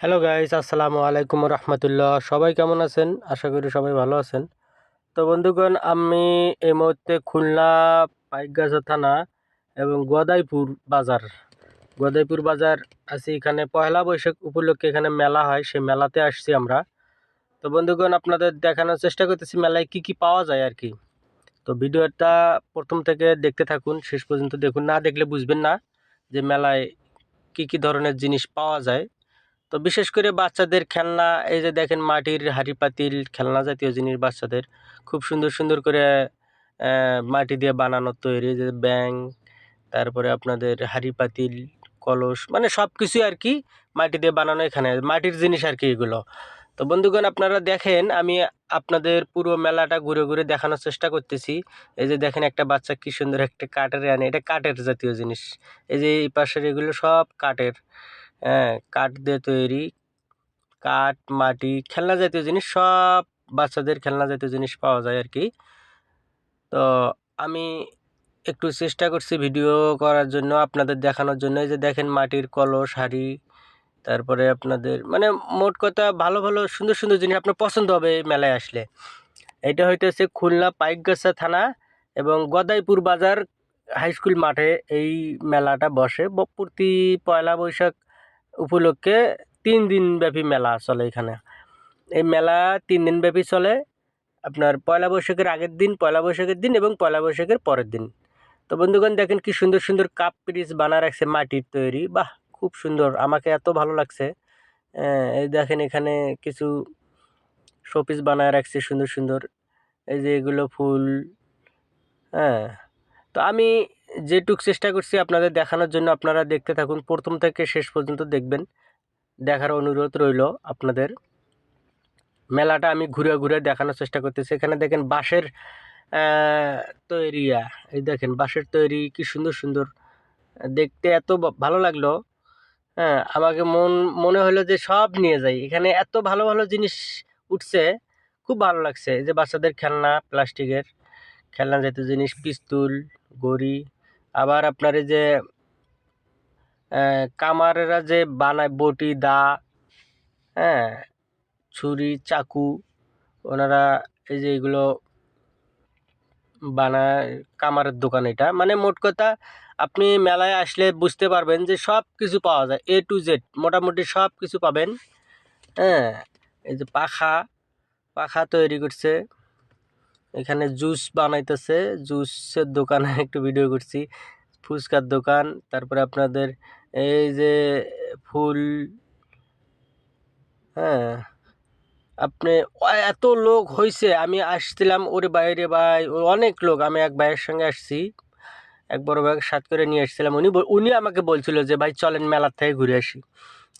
Hello guys আসসালামু আলাইকুম রহমতুল্লাহ সবাই কেমন আছেন? আশা করি সবাই ভালো আছেন। তো বন্ধুগণ, আমি এই মুহূর্তে খুলনা পাইকগাছা থানা এবং গদাইপুর বাজার গদাইপুর বাজার আছি এখানে পয়লা বৈশাখ উপলক্ষে এখানে মেলা হয়। সেই মেলাতে আসছি আমরা। তো বন্ধুগণ, আপনাদের দেখানোর চেষ্টা করতেছি মেলায় কি কি পাওয়া যায় আর কি। তো ভিডিওটা প্রথম থেকে দেখতে থাকুন, শেষ পর্যন্ত দেখুন। না দেখলে বুঝবেন না যে মেলায় কি কি ধরনের জিনিস পাওয়া যায়। তো বিশেষ করে বাচ্চাদের খেলনা, এই যে দেখেন মাটির হাঁড়ি পাতিল খেলনা জাতীয় জিনিস বাচ্চাদের, খুব সুন্দর সুন্দর করে মাটি দিয়ে বানানো তৈরি, যে ব্যাং তারপরে আপনাদের হাঁড়ি পাতিল কলস মানে সব কিছুই আর কি মাটি দিয়ে বানানো এখানে, মাটির জিনিস আর কি এগুলো। তো বন্ধুগণ, আপনারা দেখেন, আমি আপনাদের পুরো মেলাটা ঘুরে ঘুরে দেখানোর চেষ্টা করতেছি। এই যে দেখেন একটা বাচ্চা কি সুন্দর একটা কাঠের আনে, এটা কাঠের জাতীয় জিনিস। এই যে এই পাশের এগুলো সব কাঠের। হ্যাঁ কাঠ দিয়ে তৈরি, কাঠ, মাটি, খেলনা জাতীয় জিনিস, সব বাচ্চাদের খেলনা জাতীয় জিনিস পাওয়া যায় আর কি। তো আমি একটু চেষ্টা করছি ভিডিও করার জন্য, আপনাদের দেখানোর জন্য। এই যে দেখেন মাটির কলস, হাঁড়ি, তারপরে আপনাদের মানে মোট কথা ভালো ভালো, সুন্দর সুন্দর জিনিস আপনার পছন্দ হবে মেলায় আসলে। এটা হইতেছে খুলনা পাইকগাছা থানা এবং গদাইপুর বাজার হাই স্কুল মাঠে এই মেলাটা বসে। প্রতি পয়লা বৈশাখ উপলক্ষে তিন দিন ব্যাপী মেলা চলে এখানে। এই মেলা তিন দিন ব্যাপী চলে আপনার পয়লা বৈশাখের আগের দিন, পয়লা বৈশাখের দিন এবং পয়লা বৈশাখের পরের দিন। তো বন্ধুগণ, দেখেন কি সুন্দর সুন্দর কাপ পিরিচ বানা রাখছে মাটির তৈরি। বাহ, খুব সুন্দর, আমাকে এত ভালো লাগছে। এই দেখেন এখানে কিছু শোপিস বানায় রাখছে সুন্দর সুন্দর। এই যে এগুলো ফুল হ্যাঁ। তো আমি যেটুক চেষ্টা করছি আপনাদের দেখানোর জন্য আপনারা দেখতে থাকুন। প্রথম থেকে শেষ পর্যন্ত দেখবেন। দেখার অনুরোধ রইল আপনাদের। মেলাটা আমি ঘুরে ঘুরে দেখানোর চেষ্টা করতেছি। এখানে দেখেন বাঁশের আহ, তৈরি এই দেখেন বাঁশের তৈরি কি সুন্দর সুন্দর। দেখতে এত ভালো লাগল। হ্যাঁ আমাকে মন মনে হলো যে সব নিয়ে যাই। এখানে এত ভালো ভালো জিনিস উঠছে খুব ভালো লাগছে। যে বাচ্চাদের খেলনা প্লাস্টিকের খেলনা জাতীয় জিনিস পিস্তুল গড়ি আবার আপনার এই যে কামারেরা যে বানায় বটি, দা হ্যাঁ ছুরি, চাকু, ওনারা এই যে এগুলো বানায় কামারের দোকান। এটা মানে মোট কথা, আপনি মেলায় আসলে বুঝতে পারবেন যে সব কিছু পাওয়া যায় এ টু জেড মোটামুটি সব কিছু পাবেন। হ্যাঁ এই যে পাখা পাখা তৈরি করছে। এখানে জুস বানাইতেছে। জুসের দোকানে একটু ভিডিও করছি। ফুচকার দোকান, তারপরে আপনাদের এই যে ফুল হ্যাঁ আপনি এত লোক হয়েছে আমি আসছিলাম, ওর বাইরে ভাই অনেক লোক, আমি এক ভাইয়ের সঙ্গে আসছি। এক বড় ভাইয়ের সাথে করে নিয়ে এসেছিলাম উনি উনি আমাকে বলছিল যে, ভাই, চলেন মেলার থেকে ঘুরে আসি।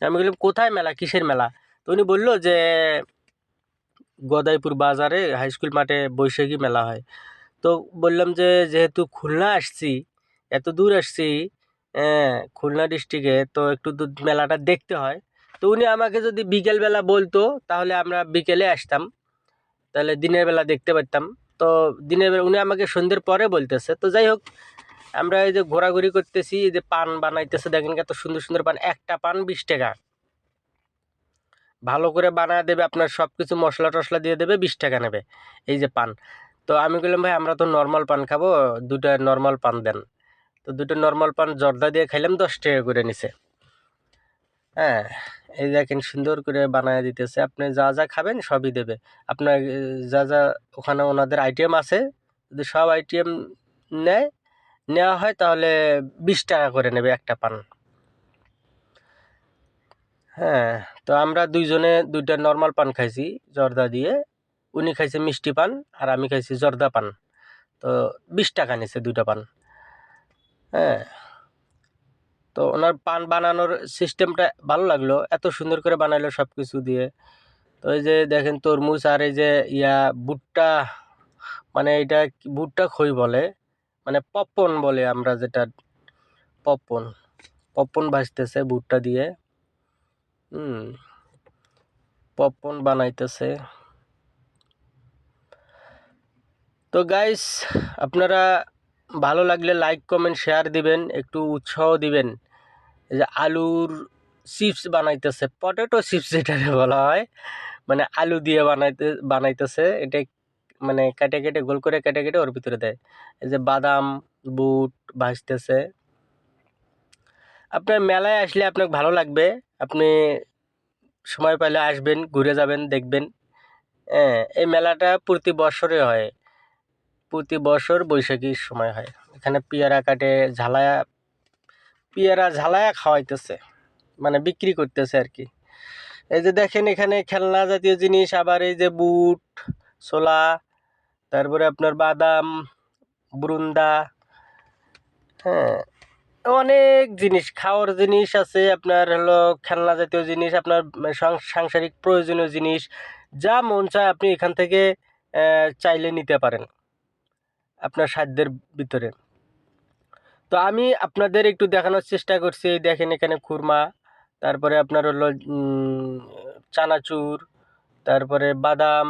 আমি বললাম, কোথায় মেলা? কিসের মেলা? তো উনি বলল যে গদাইপুর বাজারে হাই স্কুল মাঠে বৈশাখী মেলা হয়। তো বললাম যে, যেহেতু খুলনা আসছি, এত দূর আসছি হ্যাঁ খুলনা ডিস্ট্রিক্টে তো একটু মেলাটা দেখতে হয়। তো উনি আমাকে যদি বিকেলবেলা বলতো, তাহলে আমরা বিকেলে আসতাম। তাহলে দিনের বেলা দেখতে পারতাম। তো দিনের বেলা, উনি আমাকে সন্ধ্যের পরে বলতেছে। তো যাই হোক, আমরা এই যে ঘোরাঘুরি করতেছি, এই যে পান বানাইতেছে, দেখেন কত সুন্দর সুন্দর পান। একটা পান বিশ টাকা। ভালো করে বানায় দেবে, আপনার সব কিছু মশলা টশলা দিয়ে দেবে, বিশ টাকা নেবে। এই যে পান। তো আমি বললাম ভাই, আমরা তো নর্মাল পান খাব দুটো নর্মাল পান দেন। তো দুটো নর্মাল পান জর্দা দিয়ে খাইলাম, দশ টাকা করে নিছে। হ্যাঁ এই দেখেন সুন্দর করে বানায় দিতেছে। আপনি যা যা খাবেন সবই দেবে। আপনার যা যা ওখানে ওনাদের আইটেম আছে, যদি সব আইটেম নেয়, নেওয়া হয় তাহলে বিশ টাকা করে নেবে একটা পান। হ্যাঁ তো আমরা দুইজনে দুইটা নর্মাল পান খাইছি, জর্দা দিয়ে। উনি খাইছে মিষ্টি পান আর আমি খাইছি জর্দা পান। তো বিশ টাকা নিছে দুইটা পান। হ্যাঁ তো ওনার পান বানানোর সিস্টেমটা ভালো লাগল, এত সুন্দর করে বানাইলো সব কিছু দিয়ে। তো এই যে দেখেন তরমুজ আর এই যে ইয়া ভুট্টা মানে এটা ভুট্টা খই বলে মানে পপকর্ন বলে আমরা যেটা পপকর্ন পপকর্ন ভাজতেছে ভুট্টা দিয়ে। হুম পপকর্ন বানাইতেছে। তো গাইস আপনারা ভালো লাগলে লাইক কমেন্ট শেয়ার দিবেন, একটু উৎসাহ দিবেন। যে আলুর চিপস বানাইতেছে পটেটো চিপস এটাকে বলা হয় মানে আলু দিয়ে বানাইতে, বানাইতেছে, এটা মানে কেটে কেটে, গোল করে কেটে কেটে ওর ভিতরে দেয়। এই যে বাদাম, বুট ভাজতেছে। আপনার মেলায় আসলে আপনাকে ভালো লাগবে। আপনি সময় পাইলে আসবেন, ঘুরে যাবেন, দেখবেন। হ্যাঁ এই মেলাটা প্রতি বছরে হয়। প্রতি বছর বৈশাখীর সময় হয়। এখানে পেয়ারা কাটে, ঝালায়া, পেয়ারা ঝালায়া খাওয়াইতেছে। মানে বিক্রি করতেছে আর কি। এই যে দেখেন এখানে খেলনা জাতীয় জিনিস, আবার এই যে বুট, ছোলা, তারপরে আপনার বাদাম, বুরুন্দা হ্যাঁ অনেক জিনিস, খাওয়ার জিনিস আছে, আপনার হলো খেলনা জাতীয় জিনিস, আপনার সাংসারিক প্রয়োজনীয় জিনিস, যা মন চায় আপনি এখান থেকে চাইলে নিতে পারেন, আপনার সাধ্যের ভিতরে। তো আমি আপনাদের একটু দেখানোর চেষ্টা করছি, দেখেন এখানে খুরমা, তারপরে আপনার হলো চানাচুর, তারপরে বাদাম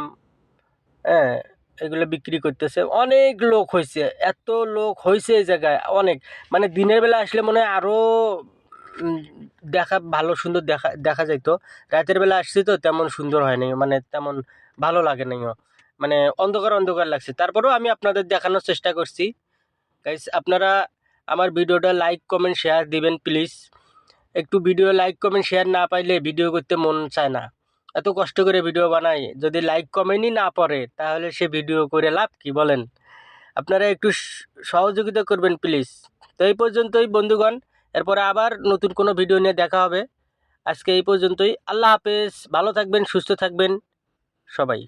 হ্যাঁ এগুলো বিক্রি করতেছে। অনেক লোক হয়েছে এত লোক হয়েছে এই জায়গায়, অনেক। মানে দিনের বেলা আসলে মনে হয় আরও দেখা, ভালো সুন্দর দেখা দেখা যাইতো। রাতের বেলা আসছি তো তেমন সুন্দর হয়নি মানে তেমন ভালো লাগে নাইও মানে অন্ধকার অন্ধকার লাগছে। তারপরেও আমি আপনাদের দেখানোর চেষ্টা করছি। গাইস আপনারা আমার ভিডিওটা লাইক কমেন্ট শেয়ার দিবেন প্লিজ একটু ভিডিও লাইক কমেন্ট শেয়ার না পাইলে ভিডিও করতে মন চায় না। এত কষ্ট করে ভিডিও বানাই যদি লাইক কমেন্টই না পড়ে, তাহলে সে ভিডিও করে লাভ কি বলেন? আপনারা একটু সহযোগিতা করবেন প্লিজ তো এই পর্যন্তই বন্ধুগণ, এরপরে আবার নতুন কোনো ভিডিও নিয়ে দেখা হবে। আজকে এই পর্যন্তই, আল্লাহ হাফেজ, ভালো থাকবেন, সুস্থ থাকবেন, সবাই।